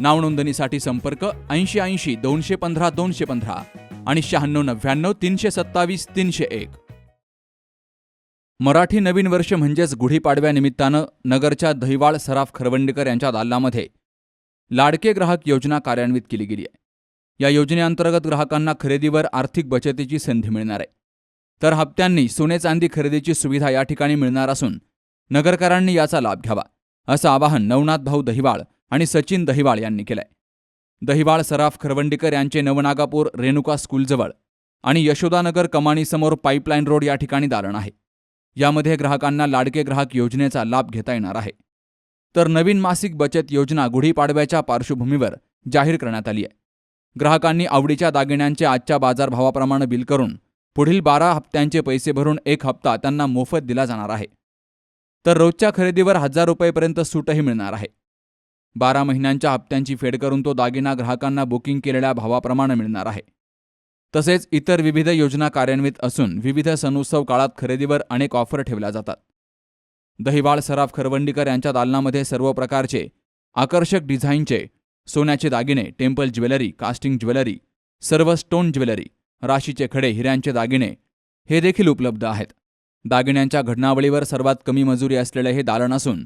नावनोंदणीसाठी संपर्क ऐंशी ऐंशी दोनशे पंधरा दोनशे पंधरा आणि शहाण्णव नव्याण्णव तीनशे सत्तावीस तीनशे एक. मराठी नवीन वर्ष म्हणजेच गुढीपाडव्यानिमित्तानं नगरच्या दहिवाळ सराफ खरवंडीकर यांच्या दालनामध्ये लाडके ग्राहक योजना कार्यान्वित केली गेली आहे. या योजनेअंतर्गत ग्राहकांना खरेदीवर आर्थिक बचतीची संधी मिळणार आहे. तर हप्त्यांनी सोने चांदी खरेदीची सुविधा या ठिकाणी मिळणार असून नगरकरांनी याचा लाभ घ्यावा असं आवाहन नवनाथ भाऊ दहिवाळ आणि सचिन दहिवाळ यांनी केलंय. दहिवाळ सराफ खरवंडीकर यांचे नवनागापूर रेणुका स्कूलजवळ आणि यशोदानगर कमानीसमोर पाईपलाईन रोड या ठिकाणी दालन आहे. यामध्ये ग्राहकांना लाडके ग्राहक योजनेचा लाभ घेता येणार आहे. तर नवीन मासिक बचत योजना गुढीपाडव्याच्या पार्श्वभूमीवर जाहीर करण्यात आली आहे. ग्राहकांनी आवडीच्या दागिन्यांचे आजच्या बाजारभावाप्रमाणे बिल करून पुढील बारा हप्त्यांचे पैसे भरून एक हप्ता त्यांना मोफत दिला जाणार आहे. तर रोजच्या खरेदीवर हजार रुपयेपर्यंत सूटही मिळणार आहे. बारा महिन्यांच्या हप्त्यांची फेड करून तो दागिना ग्राहकांना बुकिंग केलेल्या भावाप्रमाणे मिळणार आहे. तसेच इतर विविध योजना कार्यान्वित असून विविध सणोत्सव काळात खरेदीवर अनेक ऑफर ठेवल्या जातात. दहिवाळ सराफ खरवंडीकर यांच्या दालनामध्ये सर्व प्रकारचे आकर्षक डिझाईनचे सोन्याचे दागिने टेम्पल ज्वेलरी कास्टिंग ज्वेलरी सर्व स्टोन ज्वेलरी राशीचे खडे हिऱ्यांचे दागिने हे देखील उपलब्ध आहेत. दागिन्यांच्या घडणावळीवर सर्वात कमी मजुरी असलेले हे दालन असून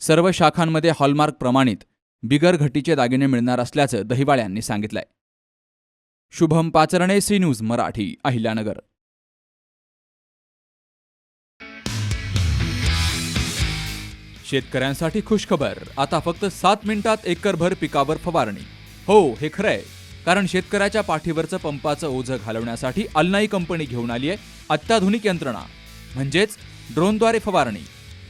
सर्व शाखांमध्ये हॉलमार्क प्रमाणित बिगर घटीचे दागिने मिळणार असल्याचं दहिवाळ यांनी सांगितलंय. Shubham Pacharne C news Marathi Ahilyanagar. शेतकऱ्यांसाठी खुशखबर. आता फक्त सात मिनिटात एकरभर पिकावर फवारणी. हो हे खरंय. कारण शेतकऱ्याच्या पाठीवरचं पंपाचं ओझं घालवण्यासाठी अल्नाई कंपनी घेऊन आली आहे अत्याधुनिक यंत्रणा. म्हणजेच ड्रोनद्वारे फवारणी.